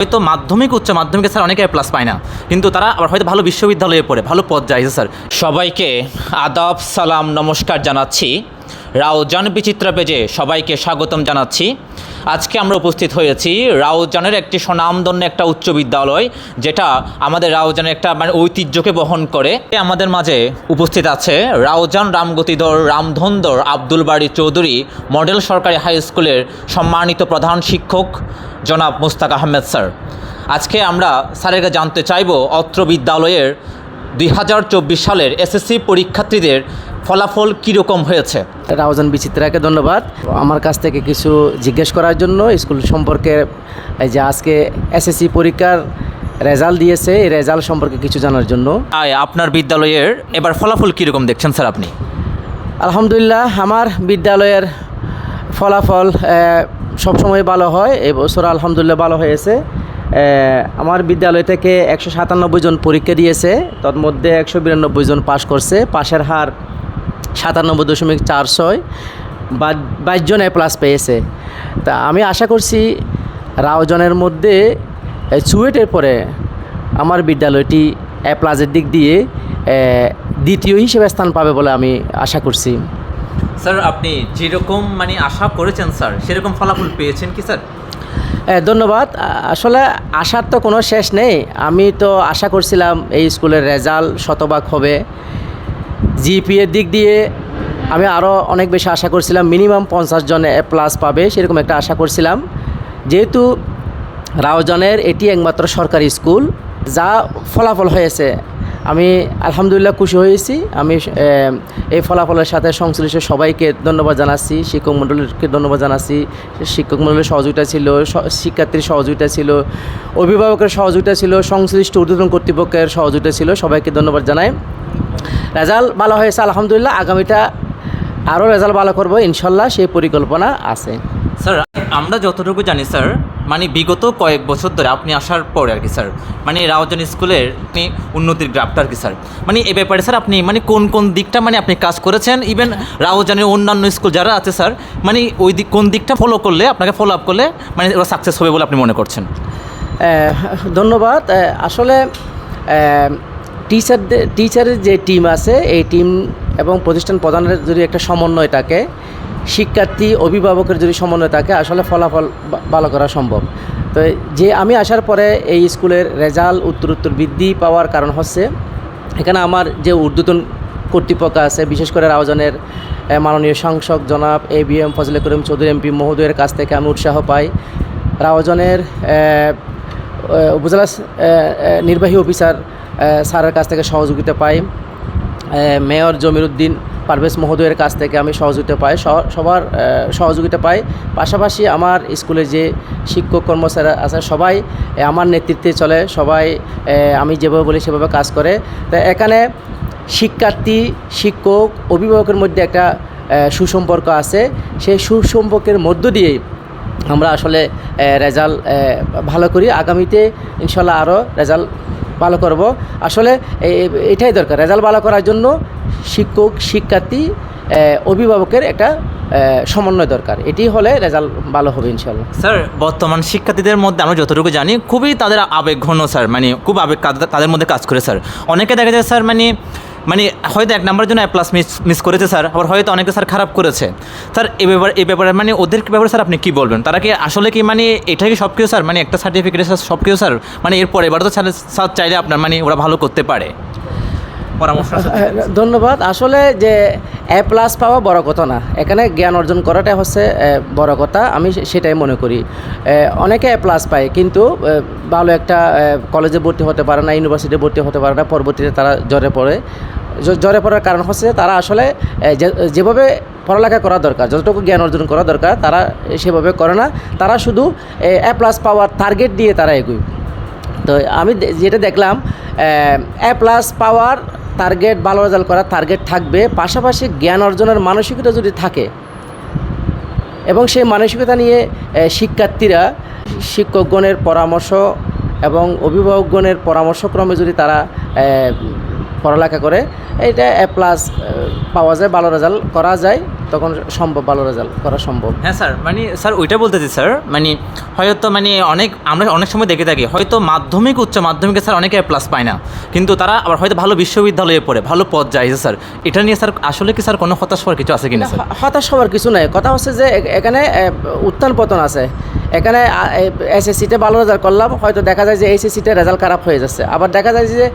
হয়তো মাধ্যমিক, উচ্চ মাধ্যমিকে স্যার অনেকে প্লাস পায় না। কিন্তু তারা আবার হয়তো ভালো বিশ্ববিদ্যালয়ে পড়ে, ভালো পদ যায় স্যার। সবাইকে আদাব, সালাম, নমস্কার জানাচ্ছি। রাউজান বিচিত্র পেজে সবাইকে স্বাগতম জানাচ্ছি। আজকে আমরা উপস্থিত হয়েছি রাউজানের একটি স্বনামধন্য একটা উচ্চ বিদ্যালয়, যেটা আমাদের রাউজানের একটা মানে ঐতিহ্যকে বহন করে। আমাদের মাঝে উপস্থিত আছে রাউজান রামগতিধর রামধন্দর আব্দুল বাড়ি চৌধুরী, মডেল সরকারি হাই স্কুলের সম্মানিত প্রধান শিক্ষক জনাব মুস্তাক আহমেদ স্যার। আজকে আমরা স্যারের জানতে চাইব অত্র বিদ্যালয়ের দুই হাজার চব্বিশ সালের এসএসসি পরীক্ষার্থীদের ফলাফল কীরকম হয়েছে? রাউজান বিচিত্রাকে ধন্যবাদ। আমার কাছ থেকে কিছু জিজ্ঞেস করার জন্য স্কুল সম্পর্কে এই যে আজকে এসএসসি পরীক্ষার রেজাল্ট দিয়েছে এই রেজাল্ট সম্পর্কে কিছু জানার জন্য। আয় আপনার বিদ্যালয়ের এবার ফলাফল কীরকম দেখছেন স্যার আপনি? আলহামদুলিল্লাহ আমার বিদ্যালয়ের ফলাফল সবসময় ভালো হয় এই বছর আলহামদুলিল্লাহ ভালো হয়েছে। আমার বিদ্যালয় থেকে একশো সাতানব্বই জন পরীক্ষা দিয়েছে তার মধ্যে একশো বিরানব্বই জন পাশ করছে পাশের হার সাতানব্বই দশমিক চার ছয় বা বাইশ জন এ প্লাস পেয়েছে। তা আমি আশা করছি রাওজনের মধ্যে চুয়েটের পরে আমার বিদ্যালয়টি এ প্লাসের দিক দিয়ে দ্বিতীয় হিসেবে স্থান পাবে বলে আমি আশা করছি। স্যার আপনি যেরকম মানে আশা করেছেন স্যার সেরকম ফলাফল পেয়েছেন কি স্যার ধন্যবাদ। আসলে আশার তো কোনো শেষ নেই। আমি তো আশা করছিলাম এই স্কুলের রেজাল্ট শতভাগ হবে। জিপিএর দিক দিয়ে আমি আরও অনেক বেশি আশা করছিলাম, মিনিমাম পঞ্চাশ জন প্লাস পাবে, সেরকম একটা আশা করছিলাম। যেহেতু রাওজনের এটি একমাত্র সরকারি স্কুল, যা ফলাফল হয়েছে আমি আলহামদুলিল্লাহ খুশি হয়েছি। আমি এই ফলাফলের সাথে সংশ্লিষ্ট সবাইকে ধন্যবাদ জানাচ্ছি, শিক্ষক মণ্ডলীকে ধন্যবাদ জানাচ্ছি। শিক্ষক মণ্ডলীর সহযোগিতা ছিল শিক্ষার্থীর সহযোগিতা ছিল, অভিভাবকের সহযোগিতা ছিল, সংশ্লিষ্ট ঊর্ধ্বতন কর্তৃপক্ষের সহযোগিতা ছিল, সবাইকে ধন্যবাদ জানাই। রেজাল্ট ভালো হয়েছে, আলহামদুলিল্লাহ। আগামীটা আরও রেজাল্ট ভালো করব, ইনশাল্লাহ, সেই পরিকল্পনা আছে। স্যার, আমরা যতটুকু জানি, স্যার মানে বিগত কয়েক বছর ধরে আপনি আসার পরে আর কি, স্যার। মানে রাওজান স্কুলের আপনি উন্নতির গ্রাফটা আর কি, স্যার? মানে এ ব্যাপারে, স্যার, আপনি মানে কোন কোন দিকটা মানে আপনি কাজ করেছেন? ইভেন রাওজানের অন্যান্য স্কুল যারা আছে, স্যার মানে ওই দিক, কোন দিকটা ফলো করলে, আপনাকে ফলো আপ করলে মানে ওরা সাকসেস হবে বলে আপনি মনে করছেন? ধন্যবাদ। আসলে টিচারদের টিচারের যে টিম আছে, এই টিম এবং প্রতিষ্ঠান প্রধানের যদি একটা সমন্বয় থাকে শিক্ষার্থী, অভিভাবকের যদি সমন্বয় থাকে, আসলে ফলাফল ভালো করা সম্ভব। তো যে আমি আসার পরে এই স্কুলের রেজাল্ট উত্তর উত্তর বৃদ্ধি পাওয়ার কারণ হচ্ছে, এখানে আমার যে ঊর্ধ্বতন কর্তৃপক্ষ আছে, বিশেষ করে রাওজানের মাননীয় সাংসদ জনাব A B M Fazle Karim Chowdhury MP মহোদয়ের কাছ থেকে আমি উৎসাহ পাই। রাওজানের উপজেলা নির্বাহী অফিসার স্যারের কাছ থেকে সহযোগিতা পাই। মেয়র জমির জমিরুদ্দিন পারভেজ মহোদয়ের কাছ থেকে আমি সহযোগিতা পাই সবার সহযোগিতা পাই। পাশাপাশি আমার স্কুলে যে শিক্ষক কর্মচারী আছে সবাই আমার নেতৃত্বে চলে, সবাই আমি যেভাবে বলি সেভাবে কাজ করে। তো এখানে শিক্ষার্থী, শিক্ষক, অভিভাবকের মধ্যে একটা সুসম্পর্ক আছে। সেই সুসম্পর্কের মধ্য দিয়েই আমরা আসলে রেজাল্ট ভালো করি। আগামীতে ইনশাল্লাহ আরও রেজাল্ট ভালো করব। আসলে এটাই দরকার। রেজাল্ট ভালো করার জন্য শিক্ষক, শিক্ষার্থী অভিভাবকের একটা সমন্বয় দরকার। এটি হলে রেজাল্ট ভালো হবে ইনশাল্লাহ স্যার, বর্তমান শিক্ষার্থীদের মধ্যে আমরা যতটুকু জানি, খুবই তাদের আবেগ ঘন, স্যার। মানে খুব আবেগ, তাদের মধ্যে কাজ করে, স্যার। অনেকে দেখা যায়, স্যার মানে মানে হয়তো এক নম্বরের জন্য প্লাস মিস মিস করেছে স্যার, আবার হয়তো অনেকে স্যার খারাপ করেছে। স্যার, এ ব্যাপারে এ ব্যাপারে মানে ওদের ব্যাপারে স্যার আপনি কী বলবেন? তারা কি আসলে কি মানে এটা কি সব কিছু স্যার? মানে একটা সার্টিফিকেট স্যার সব কিছু স্যার? মানে এরপরে এবার তো স্যার চাইলে আপনার মানে ওরা ভালো করতে পারে। পরামর্শ ধন্যবাদ। আসলে যে এ প্লাস পাওয়া বড় কথা না। এখানে জ্ঞান অর্জন করাটা হচ্ছে বড় কথা। আমি সেটাই মনে করি। অনেকে এ প্লাস পায়, কিন্তু ভালো একটা কলেজে ভর্তি হতে পারে না ইউনিভার্সিটি ভর্তি হতে পারে না, পরবর্তীতে তারা জ্বরে পড়ে। জ- জ্বরে পড়ার কারণ হচ্ছে তারা আসলে যেভাবে পড়ালেখা করা দরকার, যতটুকু জ্ঞান অর্জন করা দরকার, তারা সেভাবে করে না। তারা শুধু, এ প্লাস পাওয়ার টার্গেট দিয়ে তারা এগোয়। তো আমি যেটা দেখলাম, এ প্লাস পাওয়ার টার্গেট ভালো রেজাল্ট করার টার্গেট থাকবে। পাশাপাশি জ্ঞান অর্জনের মানসিকতা যদি থাকে, এবং সেই মানসিকতা নিয়ে শিক্ষার্থীরা শিক্ষকগণের পরামর্শ এবং অভিভাবকগণের পরামর্শক্রমে যদি তারা পড়ালেখা করে এইটা এ প্লাস পাওয়া যায় ভালো রেজাল্ট করা যায়। তখন সম্ভব ভালো রেজাল্ট করা সম্ভব। হ্যাঁ স্যার মানে স্যার ওইটা বলতেছি স্যার মানে হয়তো মানে অনেক আমরা অনেক সময় দেখে থাকি হয়তো মাধ্যমিক উচ্চ মাধ্যমিকে স্যার অনেকে প্লাস পায় না কিন্তু তারা আবার হয়তো ভালো বিশ্ববিদ্যালয়ে পড়ে ভালো পদ যায় স্যার এটা নিয়ে স্যার আসলে কি স্যার কোনো হতাশ হওয়ার কিছু আছে কিনা হতাশ হওয়ার কিছু নাই কথা হচ্ছে যে এখানে উত্থান পতন আছে এখানে এসএসসিতে ভালো রেজাল্ট করলাম হয়তো দেখা যায় যে এইচএসসিতে রেজাল্ট খারাপ হয়ে যাচ্ছে আবার দেখা যায় যে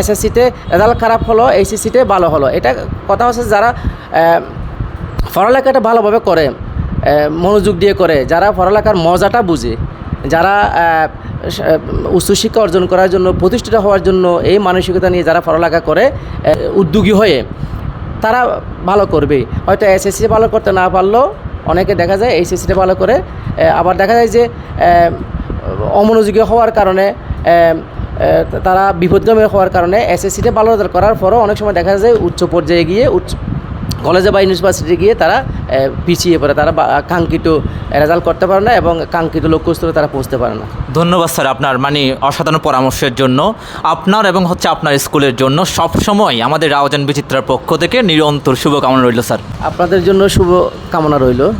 এসএসসিতে রেজাল্ট খারাপ হলো এইচএসসিতে ভালো হলো এটা কথা হচ্ছে যারা পড়ালেখাটা ভালোভাবে করে মনোযোগ দিয়ে করে, যারা পড়ালেখার মজাটা বুঝে, যারা উচ্চশিক্ষা অর্জন করার জন্য, প্রতিষ্ঠিত হওয়ার জন্য এই মানসিকতা নিয়ে যারা পড়ালেখা করে উদ্যোগী হয়ে তারা ভালো করবে। হয়তো এসএসসি ভালো করতে না পারলেও অনেকে দেখা যায় এইচএসসিতে ভালো করে আবার দেখা যায় যে অমনোযোগী হওয়ার কারণে তারা বিপদগামী হওয়ার কারণে এসএসসিতে ভালো করার পরও অনেক সময় দেখা যায় উচ্চ পর্যায়ে গিয়ে উচ্চ কলেজে বা ইউনিভার্সিটি গিয়ে তারা পিছিয়ে পড়ে। তারা বা- কাঙ্ক্ষিত রেজাল্ট করতে পারে না এবং কাঙ্ক্ষিত লক্ষ্যস্থলে তারা পৌঁছতে পারে না। ধন্যবাদ স্যার আপনার মানে অসাধারণ পরামর্শের জন্য। আপনার এবং হচ্ছে আপনার স্কুলের জন্য সব সময় আমাদের রাওজান বিচিত্রার পক্ষ থেকে নিরন্তর শুভকামনা রইল স্যার। আপনাদের জন্য শুভ কামনা রইল।